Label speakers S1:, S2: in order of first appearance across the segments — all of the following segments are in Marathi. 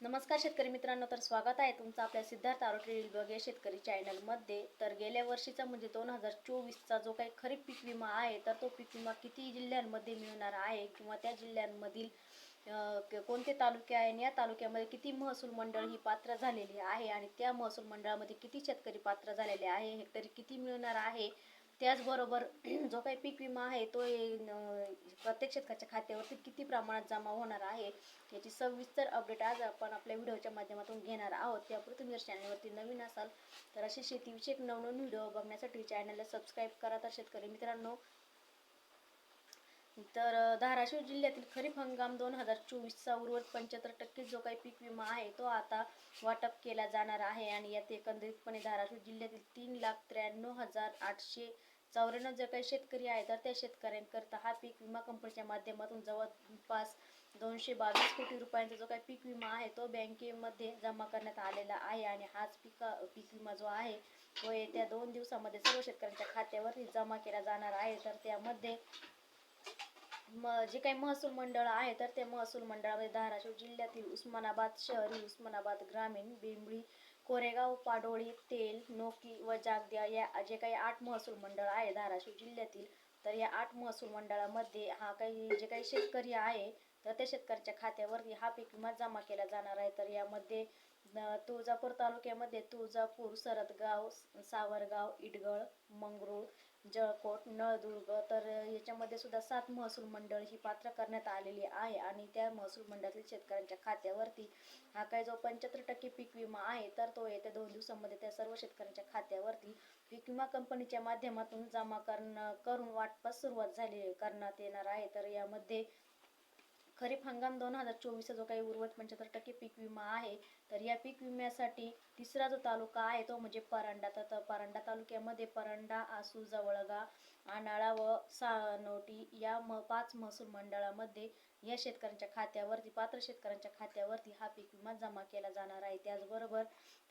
S1: नमस्कार शेतकरी मित्रांनो तर स्वागत आहे तुमचं आपल्या सिद्धार्थ आरोग्य विभाग या शेतकरी चॅनलमध्ये तर गेल्या वर्षीचा म्हणजे दोन हजार चोवीसचा जो काही खरीप पीक विमा आहे तर तो पीक विमा किती जिल्ह्यांमध्ये मिळणार आहे किंवा त्या जिल्ह्यांमधील कोणते तालुके आहे आणि या तालुक्यामध्ये किती महसूल मंडळ ही पात्र झालेली आहे आणि त्या महसूल मंडळामध्ये किती शेतकरी पात्र झालेले आहे हेक्टरी किती मिळणार आहे त्याचबरोबर जो काही पीक विमा आहे तो प्रत्येक शेतकऱ्याच्या खात्यावरती किती प्रमाणात जमा होणार आहे याची सविस्तर अपडेट आज आपण आपल्या व्हिडिओच्या माध्यमातून घेणार आहोत. त्यापूर्वी तुम्ही जर चॅनलवरती नवीन असाल तर असे शेतीविषयक नवनवीन व्हिडिओ बघण्यासाठी चॅनलला सबस्क्राईब करा. तर शेतकरी मित्रांनो तर धाराशिव जिल्ह्यातील खरीप हंगाम दोन हजार चोवीसचा उर्वरित पंच्याहत्तर टक्के जो काही पीक विमा आहे तो आता वाटप केला जाणार आहे आणि यात एकंदरीतपणे धाराशिव जिल्ह्यातील तीन लाख त्र्याण्णव हजार आठशे चौऱ्याण्णव जे काही शेतकरी आहे तर त्या शेतकऱ्यांकरता हा पीक विमा कंपनीच्या माध्यमातून जवळपास दोनशे बावीस कोटी रुपयांचा जो काही पीक विमा आहे तो बँकेमध्ये जमा करण्यात आलेला आहे आणि हाच पीक पीक विमा जो आहे तो येत्या दोन दिवसामध्ये सर्व शेतकऱ्यांच्या खात्यावर जमा केला जाणार आहे. तर त्यामध्ये म जे काही महसूल मंडळ आहे तर ते महसूल मंडळामध्ये धाराशिव जिल्ह्यातील उस्मानाबाद शहरी उस्मानाबाद ग्रामीण बिंबळी कोरेगाव पाडोळी तेल नोकी व जागद्या या जे काही आठ महसूल मंडळ आहे धाराशिव जिल्ह्यातील तर या आठ महसूल मंडळामध्ये हा काही जे काही शेतकरी आहे तर त्या शेतकऱ्याच्या खात्यावरती हा पीक विमा जमा केला जाणार आहे. तर यामध्ये तुळजापूर तालुक्यामध्ये तुळजापूर सरदगाव सावरगाव इटगळ मंगरूळ जळकोट नळदुर्ग तर याच्यामध्ये सुद्धा सात महसूल मंडळ ही पात्र करण्यात आलेली आहे आणि त्या महसूल मंडळातील शेतकऱ्यांच्या खात्यावरती हा काय जो पंच्याहत्तर टक्के पीक विमा आहे तर तो येत्या दोन दिवसांमध्ये त्या सर्व शेतकऱ्यांच्या खात्यावरती पीक विमा कंपनीच्या माध्यमातून जमा करणं करून वाटपास सुरुवात झाली करण्यात येणार आहे. तर यामध्ये खरीप हंगाम दोन हजार चोवीसचा जो काही उर्वरित पंच्याहत्तर टक्के पीक विमा आहे तर या पीक विम्यासाठी तिसरा जो तालुका आहे तो म्हणजे परांडा. तर परांडा तालुक्यामध्ये परांडा आसू जवळगा आनाळा व सानोटी या म पाच महसूल मंडळामध्ये या शेतकऱ्यांच्या खात्यावरती पात्र शेतकऱ्यांच्या खात्यावरती हा पीक विमा जमा केला जाणार आहे. त्याचबरोबर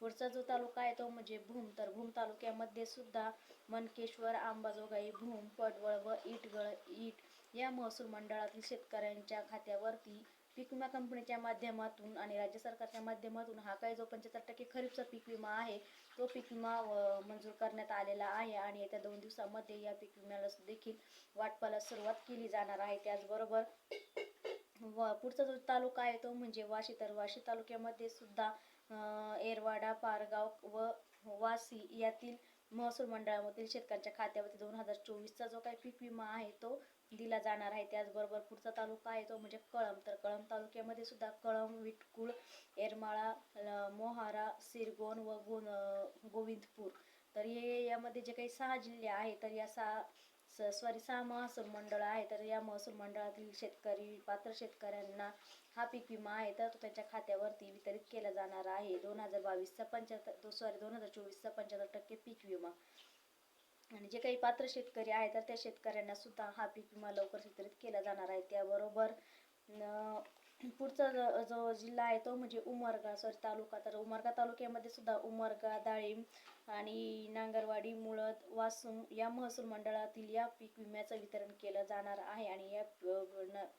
S1: पुढचा जो तालुका आहे तो म्हणजे भूम. तर भूम तालुक्यामध्ये सुद्धा मनकेश्वर आंबाजोगाई भूम पडवळ व इटगळ इट या महसूल मंडळातील शेतकऱ्यांच्या खात्यावरती पीक विमा कंपनीच्या माध्यमातून आणि राज्य सरकारच्या माध्यमातून हा काही जो पंच्याहत्तर टक्के खरीपचा पीक विमा आहे तो पीक विमा मंजूर करण्यात आलेला आहे आणि येत्या दोन दिवसामध्ये या पीक विम्याला देखील वाटपाला सुरुवात केली जाणार आहे. त्याचबरोबर व पुढचा जो तालुका आहे तो म्हणजे वाशी. तर वाशी तालुक्यामध्ये सुद्धा एरवाडा पारगाव व वासी यातील महसूल मंडळामधील शेतकऱ्यांच्या खात्यावरती दोन हजार चोवीसचा जो काही पीक विमा आहे तो दिला जाणार आहे. त्याचबरोबर पुढचा तालुका आहे तो म्हणजे कळंब. तर कळंब तालुक्यामध्ये सुद्धा कळंब विटकुळ येरमाळा मोहारा सिरगोन व गोन गोविंदपूर. तर हे यामध्ये जे काही सहा जिल्हे आहेत तर या सहा सॉरी सहा महसूल मंडळ आहे. तर या महसूल मंडळातील शेतकरी पात्र शेतकऱ्यांना हा पीक विमा आहे. तर तो त्यांच्या खात्यावरती वितरित केला जाणार आहे. दोन हजार बावीसचा पंच्याहत्तर सॉरी दोन हजार चोवीसचा पंच्याहत्तर टक्के पीक विमा. आणि जे काही पात्र शेतकरी आहे तर त्या शेतकऱ्यांना सुद्धा हा पीक विमा लवकर वितरित केला जाणार आहे. त्याबरोबर पुढचा जो जो जिल्हा आहे तो म्हणजे उमरगा सॉरी तालुका. तर उमरगा तालुक्यामध्ये सुद्धा उमरगा डाळिंब आणि नांगरवाडी मुळद वासूम या महसूल मंडळातील या पीक विम्याचं वितरण केलं जाणार आहे. आणि या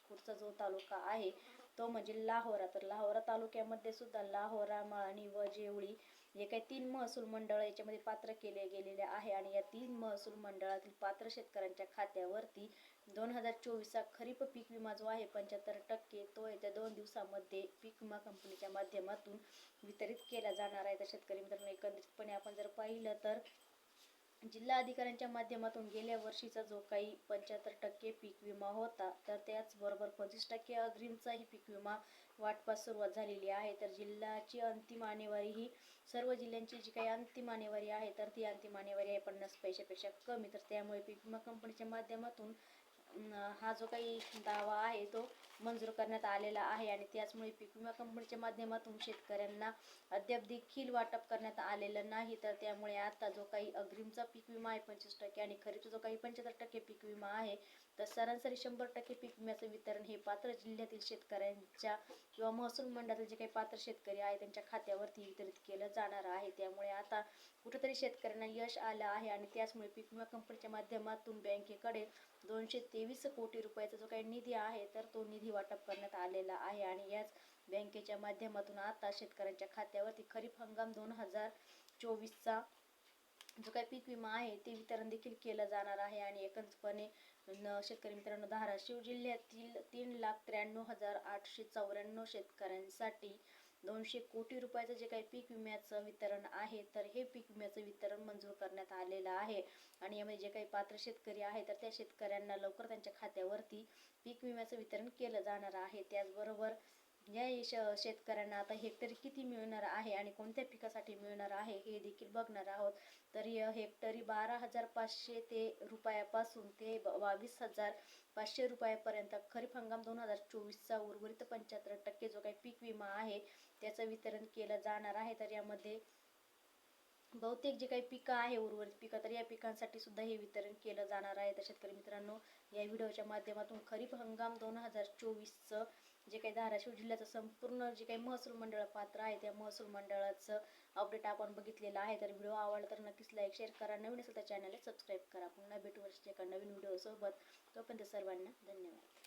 S1: पुढचा जो तालुका आहे तो म्हणजे लाहोरा. तर लाहोरा तालुक्यामध्ये सुद्धा लाहोरा माळणी व जेवळी जे काही तीन महसूल मंडळ याच्यामध्ये पात्र केले गेलेले आहे आणि या तीन महसूल मंडळातील पात्र शेतकऱ्यांच्या खात्यावरती दोन हजार चोवीसचा खरीप पीक विमा जो आहे पंच्याहत्तर टक्के तो येत्या दोन दिवसामध्ये पीक विमा कंपनीच्या माध्यमातून वितरित केला जाणार आहे. तर शेतकरी मित्रांनो एकंदरीतपणे आपण जर पाहिलं तर जिल्हा अधिकाऱ्यांच्या माध्यमातून गेल्या वर्षीचा जो काही पंच्याहत्तर टक्के पीक विमा होता तर त्याचबरोबर पंचवीस टक्के अग्रिमचाही पीक विमा वाटपास सुरुवात झालेली आहे. तर जिल्ह्याची अंतिम आणेवारी ही सर्व जिल्ह्यांची जी काही अंतिम आणेवारी आहे तर ती अंतिम आणेवारी आहे पन्नास पैशापेक्षा कमी. तर त्यामुळे पीक विमा कंपनीच्या माध्यमातून हा जो काही दावा आहे तो मंजूर करण्यात आलेला आहे आणि त्याचमुळे पीक विमा कंपनीच्या माध्यमातून शेतकऱ्यांना अद्याप देखील वाटप करण्यात आलेलं नाही. तर त्यामुळे आता जो काही अग्रिमचा पीक विमा आहे पंचवीस टक्के आणि खरीपचा जो काही पंच्याहत्तर टक्के पीक विमा आहे तर सरासरी शंभर टक्के पीक विम्याचं वितरण हे पात्र जिल्ह्यातील शेतकऱ्यांच्या किंवा महसूल मंडळातील जे काही पात्र शेतकरी आहे त्यांच्या खात्यावरती वितरित केलं जाणार आहे. त्यामुळे आता कुठेतरी शेतकऱ्यांना यश आलं आहे आणि त्याचमुळे पीक विमा कंपनीच्या माध्यमातून बँकेकडे दोनशे तेवीस कोटी रुपयाचा जो काही निधी आहे तर तो निधी वाटप करण्यात आलेला आहे. आणि याच बँकेच्या माध्यमातून आता शेतकऱ्यांच्या खात्यावरती खरीप हंगाम दोन हजार चोवीसचा जो काही पीक विमा आहे ते वितरण देखील केलं जाणार आहे आणि एकत्रितपणे शेतकरी मित्रांनो धाराशिव जिल्ह्यातील तीन लाख त्र्याण्णव हजार आठशे चौऱ्याण्णव शेतकऱ्यांसाठी दोनशे कोटी रुपयाचं जे काही पीक विम्याचं वितरण आहे तर हे पीक विम्याचं वितरण मंजूर करण्यात आलेलं आहे. आणि यामध्ये जे काही पात्र शेतकरी आहे तर त्या शेतकऱ्यांना लवकर त्यांच्या खात्यावरती पीक विम्याचं वितरण केलं जाणार आहे. त्याचबरोबर या श- शेतकऱ्यांना आता हेक्टरी किती मिळणार आहे आणि कोणत्या पिकासाठी मिळणार आहे हे देखील बघणार आहोत. तर या हेक्टरी बारा हजार पाचशे ते रुपयापासून ते बावीस हजार पाचशे रुपयापर्यंत. खरीप हंगाम दोन हजार चोवीसचा उर्वरित पंच्याहत्तर टक्के जो काही पीक विमा आहे त्याचं वितरण केलं जाणार आहे. तर यामध्ये बहुतेक जे काही पिकं आहे उर्वरित पिकं तर या पिकांसाठी सुद्धा हे वितरण केलं जाणार आहे. तर शेतकरी मित्रांनो या व्हिडिओच्या माध्यमातून खरीप हंगाम दोन हजार चोवीसचं जे काही धाराशिव जिल्ह्याचं संपूर्ण जे काही महसूल मंडळ पात्र आहे त्या महसूल मंडळाचं अपडेट आपण बघितलेलं आहे. तर व्हिडिओ आवडला तर नक्कीच लाईक शेअर करा. नवीन असेल तर चॅनलला सबस्क्राईब करा. पुन्हा भेटू वर्षाच्या एका नवीन व्हिडिओसोबत तोपर्यंत सर्वांना धन्यवाद.